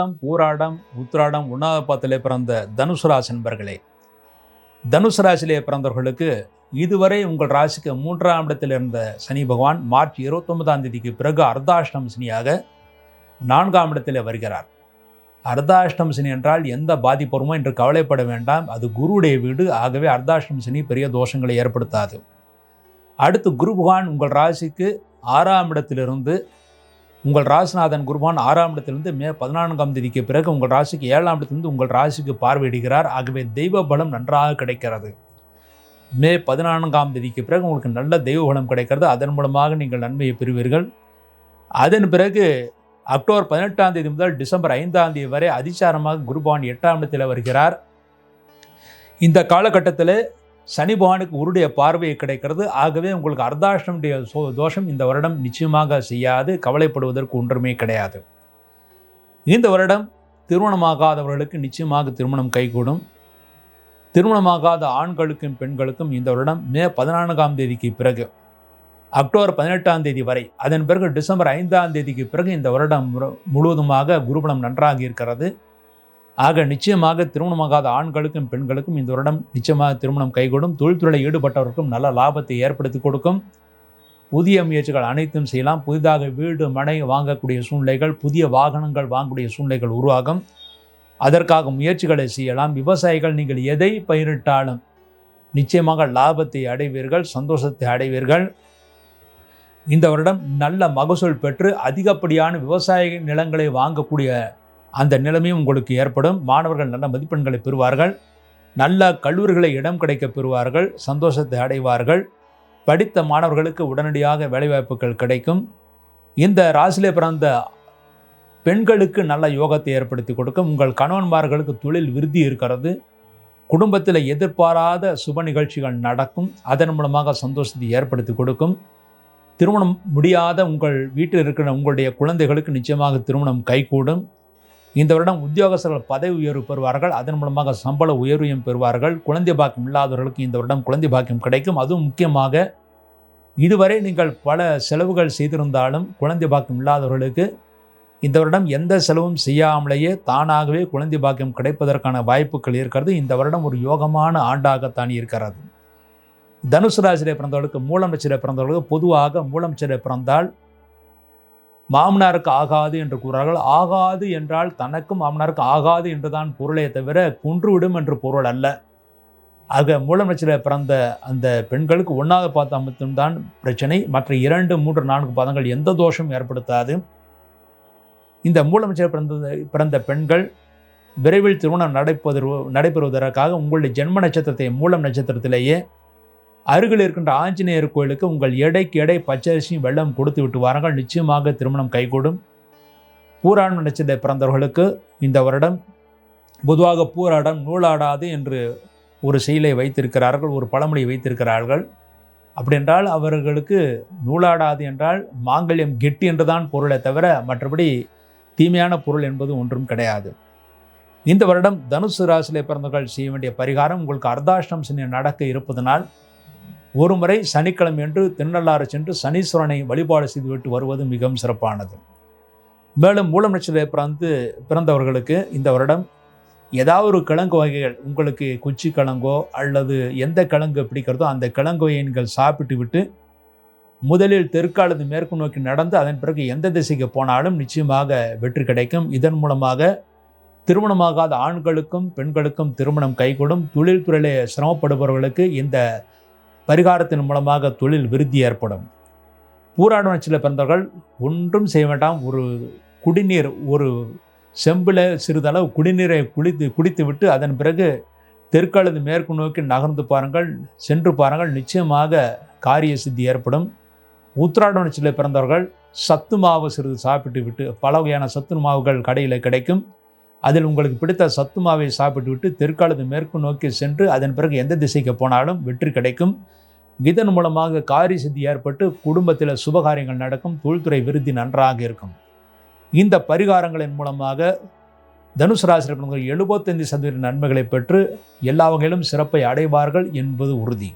மூலம் ஊராடம் உத்ராடம் உண்ணாத பாத்திலே பிறந்த தனுசு ராசி நண்பர்களே. தனுசு ராசியிலே பிறந்தவர்களுக்கு இதுவரை உங்கள் ராசிக்கு மூன்றாம் இடத்தில் இருந்த சனி பகவான் மார்ச் இருபத்தொன்பதாம் தேதிக்கு பிறகு அர்த்தாஷ்டம் சனியாக நான்காம் இடத்தில் வருகிறார். அர்த்தாஷ்டம் சனி என்றால் எந்த பாதிப்புறமோ என்று கவலைப்பட வேண்டாம். அது குருவுடைய வீடு. ஆகவே அர்த்தாஷ்டம் சனி பெரிய தோஷங்களை ஏற்படுத்தாது. அடுத்து குரு பகவான் உங்கள் ராசிக்கு ஆறாம் இடத்திலிருந்து உங்கள் ராசிநாதன் குருபான் ஆறாம் இடத்திலிருந்து மே பதினான்காம் தேதிக்கு பிறகு உங்கள் ராசிக்கு ஏழாம் இடத்திலிருந்து உங்கள் ராசிக்கு பார்வையிடுகிறார். ஆகவே தெய்வ பலம் நன்றாக கிடைக்கிறது. மே பதினான்காம் தேதிக்கு பிறகு உங்களுக்கு நல்ல தெய்வ பலம் கிடைக்கிறது. அதன் மூலமாக நீங்கள் நன்மையை பெறுவீர்கள். அதன் பிறகு அக்டோபர் பதினெட்டாம் தேதி முதல் டிசம்பர் ஐந்தாம் தேதி வரை அதிசாரமாக குருபான் எட்டாம் இடத்தில் வருகிறார். இந்த காலகட்டத்தில் சனி பகவானுக்கு உருடைய பார்வை கிடைக்கிறது. ஆகவே உங்களுக்கு அர்த்தாஷ்டமுடைய சோ தோஷம் இந்த வருடம் நிச்சயமாக செய்யாது. கவலைப்படுவதற்கு ஒன்றுமே கிடையாது. இந்த வருடம் திருமணமாகாதவர்களுக்கு நிச்சயமாக திருமணம் கைகூடும். திருமணமாகாத ஆண்களுக்கும் பெண்களுக்கும் இந்த வருடம் மே பதினான்காம் தேதிக்கு பிறகு அக்டோபர் பதினெட்டாம் தேதி வரை அதன் பிறகு டிசம்பர் ஐந்தாம் தேதிக்கு பிறகு இந்த வருடம் முழுவதுமாக குருபணம் நன்றாக இருக்கிறது. ஆக நிச்சயமாக திருமணமாகாத ஆண்களுக்கும் பெண்களுக்கும் இந்த வருடம் நிச்சயமாக திருமணம் கைகூடும். தொழில்துறையில் ஈடுபட்டவருக்கும் நல்ல லாபத்தை ஏற்படுத்தி கொடுக்கும். புதிய முயற்சிகள் அனைத்தும் செய்யலாம். புதிதாக வீடு மனை வாங்கக்கூடிய சூழ்நிலைகள் புதிய வாகனங்கள் வாங்கக்கூடிய சூழ்நிலைகள் உருவாகும். அதற்காக முயற்சிகளை செய்யலாம். விவசாயிகள் நீங்கள் எதை பயிரிட்டாலும் நிச்சயமாக லாபத்தை அடைவீர்கள் சந்தோஷத்தை அடைவீர்கள். இந்த வருடம் நல்ல மகசூல் பெற்று அதிகப்படியான விவசாய நிலங்களை வாங்கக்கூடிய அந்த நிலைமையும் உங்களுக்கு ஏற்படும். மாணவர்கள் நல்ல மதிப்பெண்களை பெறுவார்கள். நல்ல கல்லூரிகளை இடம் கிடைக்க பெறுவார்கள். சந்தோஷத்தை அடைவார்கள். படித்த மாணவர்களுக்கு உடனடியாக வேலைவாய்ப்புகள் கிடைக்கும். இந்த ராசிலே பிறந்த பெண்களுக்கு நல்ல யோகத்தை ஏற்படுத்தி கொடுக்கும். உங்கள் கணவன்மார்களுக்கு தொழில் விருத்தி இருக்கிறது. குடும்பத்தில் எதிர்பாராத சுப நிகழ்ச்சிகள் நடக்கும். அதன் மூலமாக சந்தோஷத்தை ஏற்படுத்தி கொடுக்கும். திருமணம் முடியாத உங்கள் வீட்டில் இருக்கிற உங்களுடைய குழந்தைகளுக்கு நிச்சயமாக திருமணம் கைகூடும். இந்த வருடம் உத்தியோகஸ்தர்கள் பதவி உயர்வு பெறுவார்கள். அதன் மூலமாக சம்பள உயர்வையும் பெறுவார்கள். குழந்தை பாக்கியம் இல்லாதவர்களுக்கு இந்த வருடம் குழந்தை பாக்கியம் கிடைக்கும். அதுவும் முக்கியமாக இதுவரை நீங்கள் பல செலவுகள் செய்திருந்தாலும் குழந்தை பாக்கியம் இல்லாதவர்களுக்கு இந்த வருடம் எந்த செலவும் செய்யாமலேயே தானாகவே குழந்தை பாக்கியம் கிடைப்பதற்கான வாய்ப்புகள் இருக்கிறது. இந்த வருடம் ஒரு யோகமான ஆண்டாகத்தான் இருக்கிறது. தனுசு ராசியிலே பிறந்தவர்களுக்கு மூலம் நட்சத்திர பிறந்தவர்களுக்கு பொதுவாக மூலம் நட்சத்திர பிறந்தால் மாமனாருக்கு ஆகாது என்று கூறார்கள். ஆகாது என்றால் தனக்கும் மாமனாருக்கு ஆகாது என்றுதான் பொருளே தவிர குன்றுவிடும் என்று பொருள் அல்ல. ஆக மூலம் பிறந்த அந்த பெண்களுக்கு ஒன்றாவது பார்த்த மட்டும்தான் பிரச்சனை. மற்ற இரண்டு மூன்று நான்கு பாதங்கள் எந்த தோஷமும் ஏற்படுத்தாது. இந்த மூலம் பிறந்த பிறந்த பெண்கள் விரைவில் திருமணம் நடைபெறு நடைபெறுவதற்காக உங்களுடைய ஜென்ம நட்சத்திரத்தை மூலம் நட்சத்திரத்திலேயே அருகில் இருக்கின்ற ஆஞ்சநேயர் கோயிலுக்கு உங்கள் எடைக்கு எடை பச்சரிசியும் வெள்ளம் கொடுத்து விட்டு வாருங்கள். நிச்சயமாக திருமணம் கைகூடும். பூராடம் நட்சத்திர பிறந்தவர்களுக்கு இந்த வருடம் பொதுவாக பூராடம் நூலாடாது என்று ஒரு செயலை வைத்திருக்கிறார்கள் ஒரு பழமொழி வைத்திருக்கிறார்கள். அப்படி என்றால் அவர்களுக்கு நூலாடாது என்றால் மாங்கல்யம் கெட்டி என்றுதான் பொருளை தவிர மற்றபடி தீமையான பொருள் என்பது ஒன்றும் கிடையாது. இந்த வருடம் தனுசு ராசியிலே பிறந்தவர்கள் செய்ய வேண்டிய பரிகாரம் உங்களுக்கு அர்த்தாஷ்டம் சனி நடக்க இருப்பதனால் ஒரு முறை சனிக்கிழமை என்று திருநள்ளாறு சென்று சனீஸ்வரனை வழிபாடு செய்துவிட்டு வருவது மிகவும் சிறப்பானது. மேலும் மூலம் நட்சத்திர பிறந்து பிறந்தவர்களுக்கு இந்த வருடம் ஏதாவது ஒரு கிழங்கு வகைகள் உங்களுக்கு குச்சி கிழங்கோ அல்லது எந்த கிழங்கு பிடிக்கிறதோ அந்த கிழங்கு வகையை நீங்கள் சாப்பிட்டு விட்டு முதலில் தெற்கு அல்லது மேற்கு நோக்கி நடந்து அதன் பிறகு எந்த திசைக்கு போனாலும் நிச்சயமாக வெற்றி கிடைக்கும். இதன் மூலமாக திருமணமாகாத ஆண்களுக்கும் பெண்களுக்கும் திருமணம் கைகூடும். தொழில்துறையிலே சிரமப்படுபவர்களுக்கு இந்த பரிகாரத்தின் மூலமாக தொழில் விருத்தி ஏற்படும். பூராட பிறந்தவர்கள் ஒன்றும் செய்ய வேண்டாம். ஒரு குடிநீர் ஒரு செம்பில் சிறிதளவு குடிநீரை குளித்து குடித்து விட்டு அதன் பிறகு தெற்கு மேற்கு நோக்கி நகர்ந்து பாருங்கள். சென்று பாருங்கள். நிச்சயமாக காரிய சித்தி ஏற்படும். உத்திராட நட்சத்திர பிறந்தவர்கள் சத்து மாவு சிறிது சாப்பிட்டு விட்டு பல வகையான சத்து மாவுகள் கடையில் கிடைக்கும். அதில் உங்களுக்கு பிடித்த சத்துமாவை சாப்பிட்டுவிட்டு சாப்பிட்டு விட்டு மேற்கு நோக்கி சென்று அதன் பிறகு எந்த திசைக்கு போனாலும் வெற்றி கிடைக்கும். இதன் மூலமாக காரி சித்தி ஏற்பட்டு குடும்பத்தில் சுபகாரியங்கள் நடக்கும் தொழில்துறை விருத்தி நன்றாக இருக்கும். இந்த பரிகாரங்களின் மூலமாக தனுசு ராசிரியர்கள் எழுபத்தைந்து சதவீத நன்மைகளை பெற்று எல்லா வகையிலும் சிறப்பை அடைவார்கள் என்பது உறுதி.